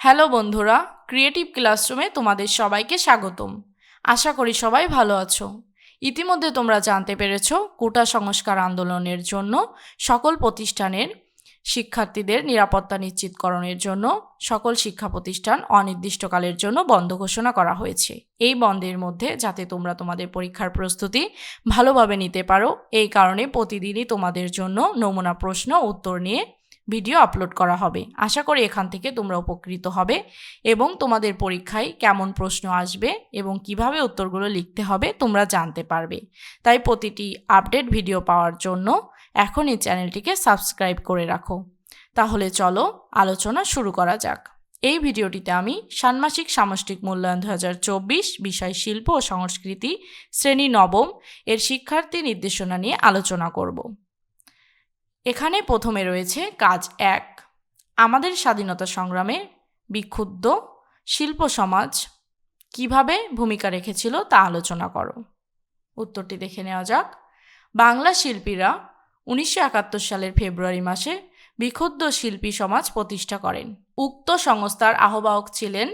Hello বন্ধুরা creative ক্লাসরুমে তোমাদের সবাইকে স্বাগতম। আশা করি সবাই ভালো আছো। ইতিমধ্যে তোমরা জানতে পেরেছ, কোটা সংস্কার আন্দোলনের জন্য, সকল প্রতিষ্ঠানের শিক্ষার্থীদের নিরাপত্তা নিশ্চিতকরণের জন্য, সকল শিক্ষা প্রতিষ্ঠান অনির্দিষ্টকালের জন্য বন্ধ ঘোষণা করা হয়েছে। এই বন্ধের মধ্যে যাতে তোমরা তোমাদের পরীক্ষার প্রস্তুতি ভালোভাবে নিতে পারো, এই কারণে প্রতিদিনই তোমাদের জন্য নমুনা প্রশ্ন, উত্তর নিয়ে ভিডিও আপলোড করা হবে। আশা করি এখান থেকে তোমরা উপকৃত হবে এবং তোমাদের পরীক্ষায় কেমন প্রশ্ন আসবে এবং কীভাবে উত্তরগুলো লিখতে হবে তোমরা জানতে পারবে। তাই প্রতিটি আপডেট ভিডিও পাওয়ার জন্য এখন এই চ্যানেলটিকে সাবস্ক্রাইব করে রাখো। তাহলে চলো আলোচনা শুরু করা যাক। এই ভিডিওটিতে আমি ষান্মাসিক সামষ্টিক মূল্যায়ন দু হাজার চব্বিশ, বিষয় শিল্প ও সংস্কৃতি শ্রেণি নবম এর শিক্ষার্থী নির্দেশনা নিয়ে আলোচনা করব। এখানে প্রথমে রয়েছে কাজ এক, আমাদের স্বাধীনতা সংগ্রামে বিক্ষুব্ধ শিল্প সমাজ কীভাবে ভূমিকা রেখেছিল তা আলোচনা করো। উত্তরটি দেখে নেওয়া যাক। বাংলা শিল্পীরা উনিশশো একাত্তর সালের ফেব্রুয়ারি মাসে বিক্ষুব্ধ শিল্পী সমাজ প্রতিষ্ঠা করেন। উক্ত সংস্থার আহ্বায়ক ছিলেন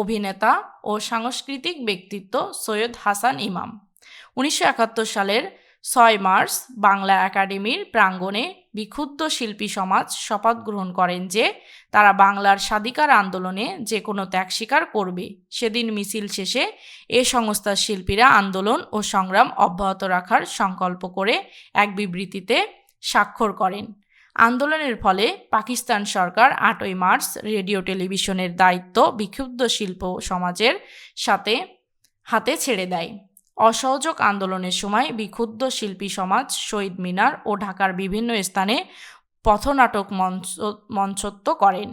অভিনেতা ও সাংস্কৃতিক ব্যক্তিত্ব সৈয়দ হাসান ইমাম। উনিশশো একাত্তর সালের ছয় মার্চ বাংলা একাডেমির প্রাঙ্গণে বিক্ষুব্ধ শিল্পী সমাজ শপথ গ্রহণ করেন যে তারা বাংলার স্বাধিকার আন্দোলনে যে কোনো ত্যাগ স্বীকার করবে। সেদিন মিছিল শেষে এ সংস্থার শিল্পীরা আন্দোলন ও সংগ্রাম অব্যাহত রাখার সংকল্প করে এক বিবৃতিতে স্বাক্ষর করেন। আন্দোলনের ফলে পাকিস্তান সরকার আটই মার্চ রেডিও টেলিভিশনের দায়িত্ব বিক্ষুব্ধ শিল্প সমাজের সাথে, হাতে ছেড়ে দেয়। অসহযোগ আন্দোলনের সময় বিক্ষুব্ধ শিল্পী সমাজ, শহীদ মিনার ও ঢাকার বিভিন্ন স্থানে পথনাটক মঞ্চ মঞ্চত্ব করেন।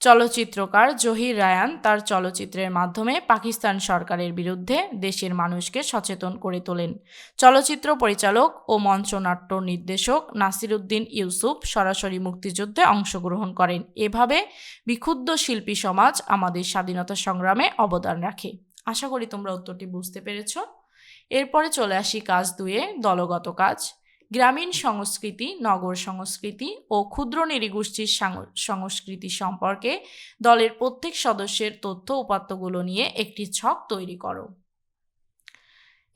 চলচ্চিত্রকার জহির রায়ান তার চলচ্চিত্রের মাধ্যমে পাকিস্তান সরকারের বিরুদ্ধে দেশের মানুষকে সচেতন করে তোলেন। চলচ্চিত্র পরিচালক ও মঞ্চনাট্য নির্দেশক নাসিরুদ্দিন ইউসুফ সরাসরি মুক্তিযুদ্ধে অংশগ্রহণ করেন। এভাবে বিক্ষুব্ধ শিল্পী সমাজ আমাদের স্বাধীনতা সংগ্রামে অবদান রাখে। আশা করি তোমরা উত্তরটি বুঝতে পেরেছ। এরপরে চলে আসি কাজ দুয়ে দলগত কাজ। গ্রামীণ সংস্কৃতি, নগর সংস্কৃতি ও ক্ষুদ্র নিরীগোষ্ঠীর সংস্কৃতি সম্পর্কে দলের প্রত্যেক সদস্যের তথ্য উপাত্তগুলো নিয়ে একটি ছক তৈরি করো।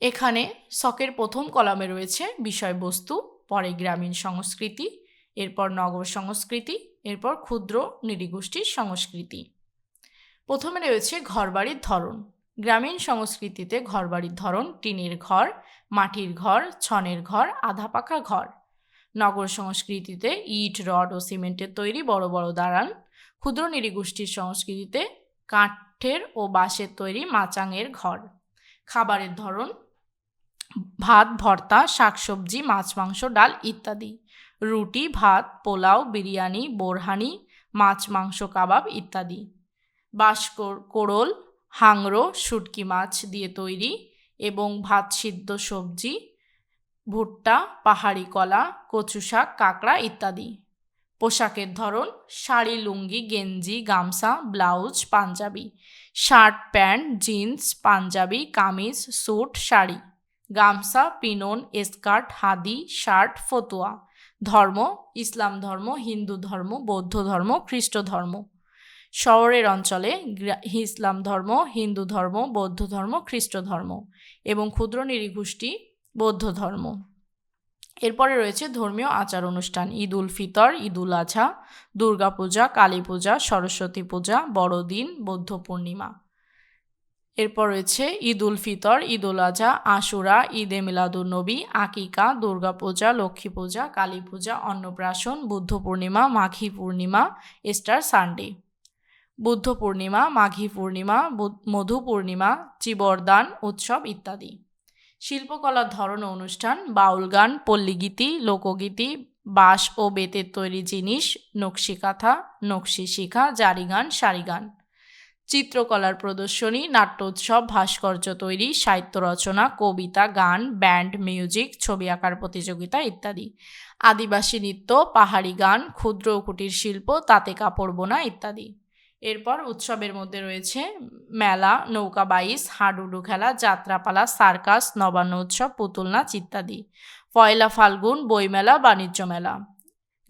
এখানে ছকের প্রথম কলামে রয়েছে বিষয়বস্তু, পরে গ্রামীণ সংস্কৃতি, এরপর নগর সংস্কৃতি, এরপর ক্ষুদ্র নিরীগোষ্ঠীর সংস্কৃতি। প্রথমে রয়েছে ঘরবাড়ির ধরন। গ্রামীণ সংস্কৃতিতে ঘরবাড়ির ধরন টিনের ঘর, মাটির ঘর, ছনের ঘর, আধা পাকা ঘর। নগর সংস্কৃতিতে ইট, রড ও সিমেন্টের তৈরি বড় বড় দাঁড়ান ক্ষুদ্র নিরীগোষ্ঠীর সংস্কৃতিতে কাঠের ও বাঁশের তৈরি মাচাঙের ঘর। খাবারের ধরন, ভাত, ভর্তা, শাকসবজি, মাছ, মাংস, ডাল ইত্যাদি। রুটি, ভাত, পোলাও, বিরিয়ানি, বোরহানি, মাছ, মাংস, কাবাব ইত্যাদি। বাঁশ কোড়ল হাংরো, শুটকি মাছ দিয়ে তৈরি এবং ভাত সিদ্ধ সবজি, ভুট্টা, পাহাড়ি কলা, কচু শাক, কাঁকড়া ইত্যাদি। পোশাকের ধরন, শাড়ি, লুঙ্গি, গেঞ্জি, গামছা, ব্লাউজ, পাঞ্জাবি। শার্ট, প্যান্ট, জিন্স, পাঞ্জাবি, কামিজ, স্যুট, শাড়ি। গামছা, পিনন, স্কার্ট, হাদি, শার্ট, ফতুয়া। ধর্ম, ইসলাম ধর্ম, হিন্দু ধর্ম, বৌদ্ধ ধর্ম, খ্রিস্ট ধর্ম। শহরের অঞ্চলে ইসলাম ধর্ম, হিন্দু ধর্ম, বৌদ্ধ ধর্ম, খ্রিস্ট ধর্ম এবং ক্ষুদ্র নিরীগোষ্ঠী বৌদ্ধ ধর্ম। এরপরে রয়েছে ধর্মীয় আচার অনুষ্ঠান, ঈদ উল ফিতর, ঈদ উল আজহা দুর্গা পূজা, কালী পূজা, সরস্বতী পূজা, বড়দিন, বৌদ্ধ পূর্ণিমা। এরপর রয়েছে ঈদ উল ফিতর, ঈদ উল আজহা আশুরা, ঈদ এ মিলাদুলনবী আকিকা, দুর্গা পূজা, লক্ষ্মী পূজা, কালী পূজা, অন্নপ্রাশন, বুদ্ধ পূর্ণিমা, মাঘী পূর্ণিমা স্টার সানডে। বুদ্ধ পূর্ণিমা, মাঘী পূর্ণিমা মধু পূর্ণিমা, চিবরদান উৎসব ইত্যাদি। শিল্পকলার ধরন অনুষ্ঠান, বাউল গান, পল্লীগীতি, লোকগীতি, বাঁশ ও বেতের তৈরি জিনিস, নকশি কাঁথা, নকশি শিখা, জারি গান, সারি গান। চিত্রকলার প্রদর্শনী, নাট্য উৎসব, ভাস্কর্য তৈরি, সাহিত্য রচনা, কবিতা, গান, ব্যান্ড, মিউজিক, ছবি আঁকার প্রতিযোগিতা ইত্যাদি। আদিবাসী নৃত্য, পাহাড়ি গান, ক্ষুদ্র কুটির শিল্প, তাতে কাপড় বোনা ইত্যাদি। এরপর উৎসবের মধ্যে রয়েছে মেলা, নৌকা বাইস হাডুডু খেলা, যাত্রাপালা, সার্কাস, নবান্ন উৎসব, পুতুল নাচ ইত্যাদি। পয়লা ফাল্গুন, বইমেলা, বাণিজ্য মেলা।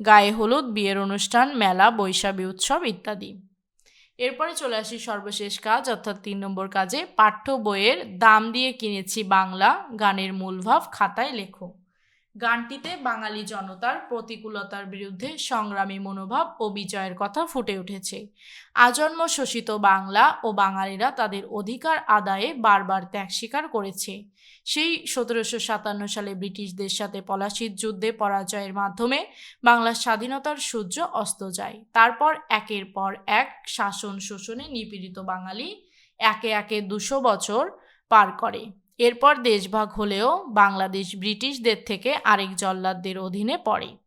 গায়ে হলুদ, বিয়ের অনুষ্ঠান, মেলা, বৈশাখী উৎসব ইত্যাদি। এরপরে চলে আসি সর্বশেষ কাজ, অর্থাৎ তিন নম্বর কাজে পাঠ্য বইয়ের দাম দিয়ে কিনেছি বাংলা গানের মূলভাব খাতায় লেখো। গানটিতে বাঙালি জনতার প্রতিকূলতার বিরুদ্ধে সংগ্রামী মনোভাব ও বিজয়ের কথা ফুটে উঠেছে। আজন্ম শোষিত বাংলা ও বাঙালিরা তাদের অধিকার আদায়ে বারবার ত্যাগ স্বীকার করেছে। সেই সতেরোশো সাতান্ন সালে ব্রিটিশদের সাথে পলাশির যুদ্ধে পরাজয়ের মাধ্যমে বাংলার স্বাধীনতার সূর্য অস্ত যায়। তারপর একের পর এক শাসন শোষণে নিপীড়িত বাঙালি একে একে দুশো বছর পার করে। এরপর দেশভাগ হলেও বাংলাদেশ ব্রিটিশদের থেকে আরেক জল্লাদদের অধীনে পড়ে।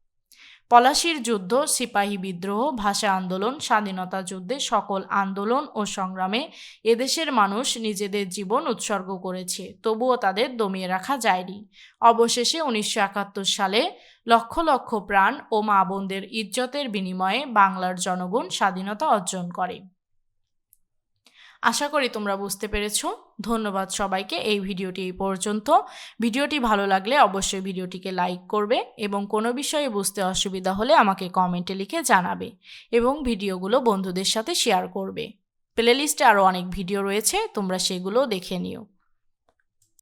পলাশির যুদ্ধ, সিপাহী বিদ্রোহ, ভাষা আন্দোলন, স্বাধীনতা যুদ্ধে সকল আন্দোলন ও সংগ্রামে এদেশের মানুষ নিজেদের জীবন উৎসর্গ করেছে, তবুও তাদের দমিয়ে রাখা যায়নি। অবশেষে উনিশশো একাত্তর সালে লক্ষ লক্ষ প্রাণ ও মা বোনদের ইজ্জতের বিনিময়ে বাংলার জনগণ স্বাধীনতা অর্জন করে। আশা করি তোমরা বুঝতে পেরেছ। ধন্যবাদ সবাইকে এই ভিডিওটি এই পর্যন্ত। ভিডিওটি ভালো লাগলে অবশ্যই ভিডিওটিকে লাইক করবে এবং কোনো বিষয়ে বুঝতে অসুবিধা হলে আমাকে কমেন্টে লিখে জানাবে এবং ভিডিওগুলো বন্ধুদের সাথে শেয়ার করবে। প্লেলিস্টে আরও অনেক ভিডিও রয়েছে, তোমরা সেগুলো দেখে নিও।